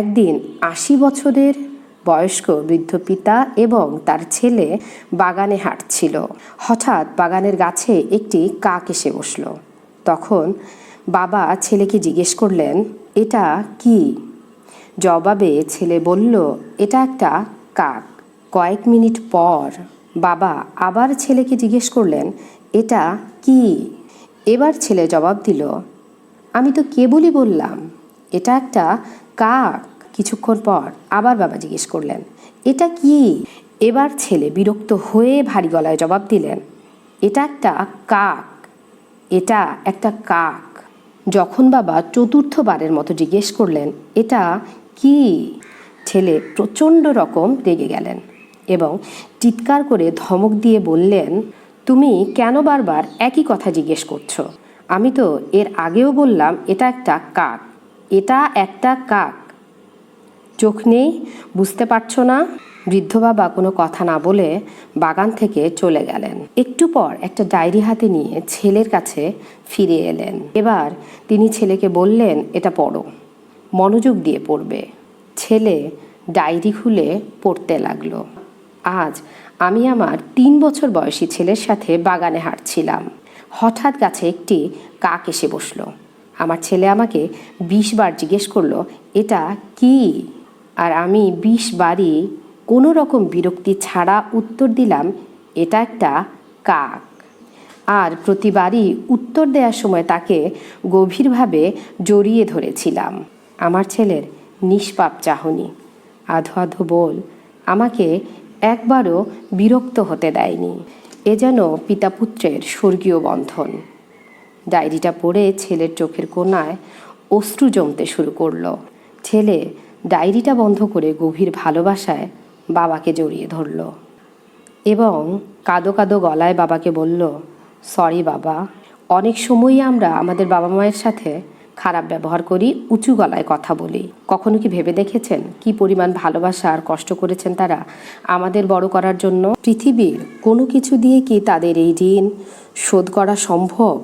একদিন আশি বছরের বয়স্ক বৃদ্ধ পিতা এবং তার ছেলে বাগানে হাঁটছিল। হঠাৎ বাগানের গাছে একটি কাক এসে বসল। তখন বাবা ছেলেকে জিজ্ঞেস করলেন, এটা কি? জবাবে ছেলে বলল, এটা একটা কাক। কয়েক মিনিট পর বাবা আবার ছেলেকে জিজ্ঞেস করলেন, এটা কি? এবার ছেলে জবাব দিল, আমি তো কেবলই বললাম। এটা একটা কাক কিছুক্ষণ পর আবার বাবা জিজ্ঞেস করলেন, এটা কি? এবার ছেলে বিরক্ত হয়ে ভারী গলায় জবাব দিলেন, এটা একটা কাক, এটা একটা কাক। যখন বাবা চতুর্থবারের মতো জিজ্ঞেস করলেন, এটা কি? ছেলে প্রচণ্ড রকম রেগে গেলেন এবং চিৎকার করে ধমক দিয়ে বললেন, তুমি কেন বারবার একই কথা জিজ্ঞেস করছ? আমি তো এর আগেও বললাম, এটা একটা কাক। এটা একটা কাক। চোখ নেই, বুঝতে পারছ না? বৃদ্ধ বাবা কোনো কথা না বলে বাগান থেকে চলে গেলেন। একটু পর একটা ডায়েরি হাতে নিয়ে ছেলের কাছে ফিরে এলেন। এবার তিনি ছেলেকে বললেন, এটা পড়ো। মনোযোগ দিয়ে পড়বে। ছেলে ডায়েরি খুলে পড়তে লাগল। আজ আমি আমার তিন বছর বয়সী ছেলের সাথে বাগানে হাঁটছিলাম। হঠাৎ গাছে একটি কাক এসে বসল। আমার ছেলে আমাকে বিশ বার জিজ্ঞেস করল, এটা কি? আর আমি বিশ বারই কোনো রকম বিরক্তি ছাড়া উত্তর দিলাম, এটা একটা কাক। আর প্রতিবারই উত্তর দেওয়ার সময় তাকে গভীরভাবে জড়িয়ে ধরেছিলাম। আমার ছেলের নিষ্পাপ চাহনি, আধো আধো বল আমাকে একবারও বিরক্ত হতে দেয়নি। এ যেন পিতা পুত্রের স্বর্গীয় বন্ধন। ডায়েরিটা পড়ে ছেলের চোখের কোণায় অশ্রু জমতে শুরু করল। ছেলে ডায়েরিটা বন্ধ করে গভীর ভালোবাসায় বাবাকে জড়িয়ে ধরল এবং কাদো কাদো গলায় বাবাকে বলল, সরি বাবা, অনেক সময়ই আমরা আমাদের বাবা মায়ের সাথে খারাপ ব্যবহার করি, উঁচু গলায় কথা বলি। কখনো কি ভেবে দেখেছেন কি পরিমাণ ভালোবাসা আর কষ্ট করেছেন তারা? আমাদের বড় করার জন্য পৃথিবীর কোনো কিছু দিয়ে কি তাদের এই ঋণ শোধ করা সম্ভব?